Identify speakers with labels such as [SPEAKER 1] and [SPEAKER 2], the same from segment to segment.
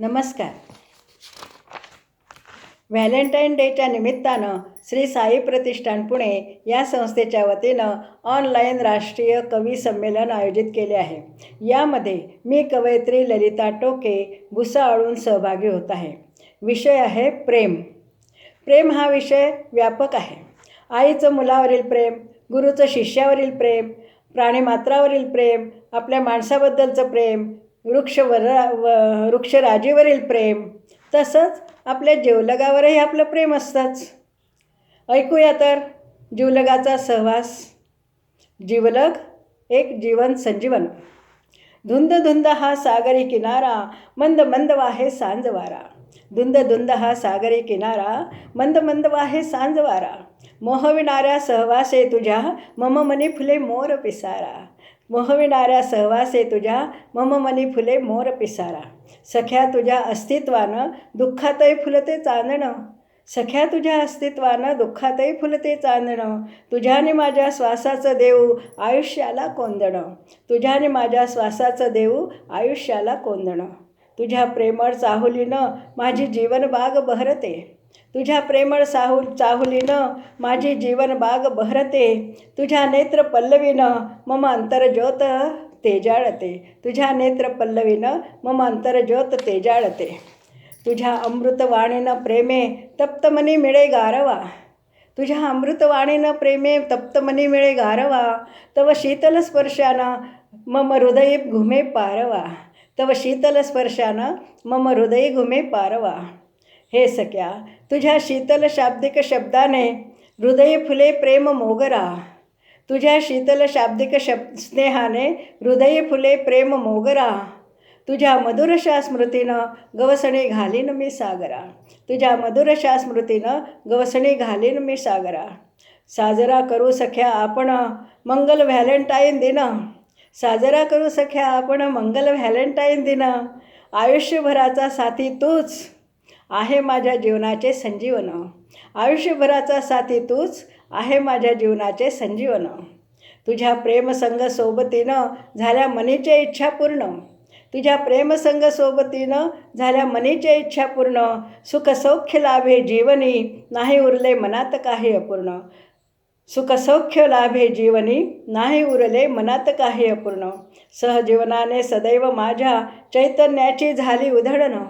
[SPEAKER 1] नमस्कार. व्हॅलेंटाईन डेच्या निमित्तानं श्री साई प्रतिष्ठान पुणे या संस्थेच्या वतीनं ऑनलाईन राष्ट्रीय कवी संमेलन आयोजित केले आहे. यामध्ये मी कवयित्री ललिता टोके भुसाळून सहभागी होत आहे. विषय आहे प्रेम. प्रेम हा विषय व्यापक आहे. आईचं मुलावरील प्रेम गुरुचं शिष्यावरील प्रेम प्राणीमात्रावरील प्रेम आपल्या माणसाबद्दलचं प्रेम वृक्षवर व वृक्षराजेवरील प्रेम. तसंच आपल्या जीवलगावरही आपलं प्रेम असतंच. ऐकूया तर जीवलगाचा सहवास. जीवलग एक जीवन संजीवन. धुंद धुंद हा सागरी किनारा मंद मंद वाहे सांजवारा. धुंद धुंद हा सागरी किनारा मंद मंद वाहे सांजवारा. मोहविणाऱ्या सहवासे तुझ्या मम मनी फुले मोर पिसारा. मोहविणाऱ्या सहवासे तुझ्या मम मनी फुले मोर पिसारा. सख्या तुझ्या अस्तित्वानं दुःखातही फुलते चांदणं. सख्या तुझ्या अस्तित्वानं दुःखातही फुलते चांदणं. तुझ्याने माझ्या श्वासाचं देऊ आयुष्याला कोंदणं. तुझ्याने माझ्या श्वासाचं देऊ आयुष्याला कोंदणं. तुझ्या प्रेमळ चाहुलीनं माझी जीवनबाग बहरते. तुझ्या प्रेमळ साहू चाहुलीनं माझी जीवनबाग बहरते. तुझ्या नेत्र पल्लवीनं मम अंतरज्योत तेजाळते तुझ्या नेत्र पल्लवीनं मम अंतरज्योत तेजाळते तुझ्या अमृतवाणीनं प्रेमे तप्तमनी मिळे गारवा. तुझ्या अमृतवाणीनं प्रेमे तप्तमनी मिळे गारवा. तव शीतल स्पर्शानं मम हृदय घुमे पारवा. तव शीतल स्पर्शानं मम हृदय घुमे पारवा. हे सख्या तुझ्या शीतल शाब्दिक शब्दाने हृदय फुले प्रेम मोगरा. तुझ्या शीतल शाब्दिक शब स्नेहाने हृदय फुले प्रेम मोगरा. तुझ्या मधुरशा स्मृतीनं गवसणी घालीन मी सागरा. तुझ्या मधुरशा स्मृतीनं गवसणी घालीन मी सागरा. साजरा करू सख्या आपण मंगल व्हॅलेंटाईन दिन. साजरा करू सख्या आपण मंगल व्हॅलेंटाईन दिन. आयुष्यभराचा साथी तूच. आहे माझ्या जीवनाचे संजीवन. आयुष्यभराचा साथी तूच आहे माझ्या जीवनाचे संजीवन. तुझ्या प्रेमसंग सोबतीनं झाल्या मनीच्या इच्छा पूर्ण. तुझ्या प्रेमसंग सोबतीनं झाल्या मनीच्या इच्छा पूर्ण. सुखसौख्य लाभे जीवनी नाही उरले मनात काही अपूर्ण. सुखसौख्य लाभे जीवनी नाही उरले मनात काही अपूर्ण. सहजीवनाने सदैव माझ्या चैतन्याची झाली उधळणं.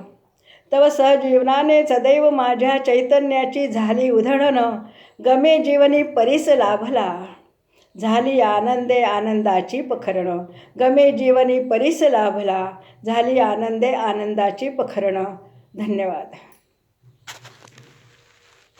[SPEAKER 1] तव सहजीवनाने सदैव माझ्या चैतन्याची झाली उधळण. गमे जीवनी परीस लाभला. झाली आनंदे आनंदाची पखरणं. गमे जीवनी परीस लाभला. झाली आनंदे आनंदाची पखरणं. धन्यवाद.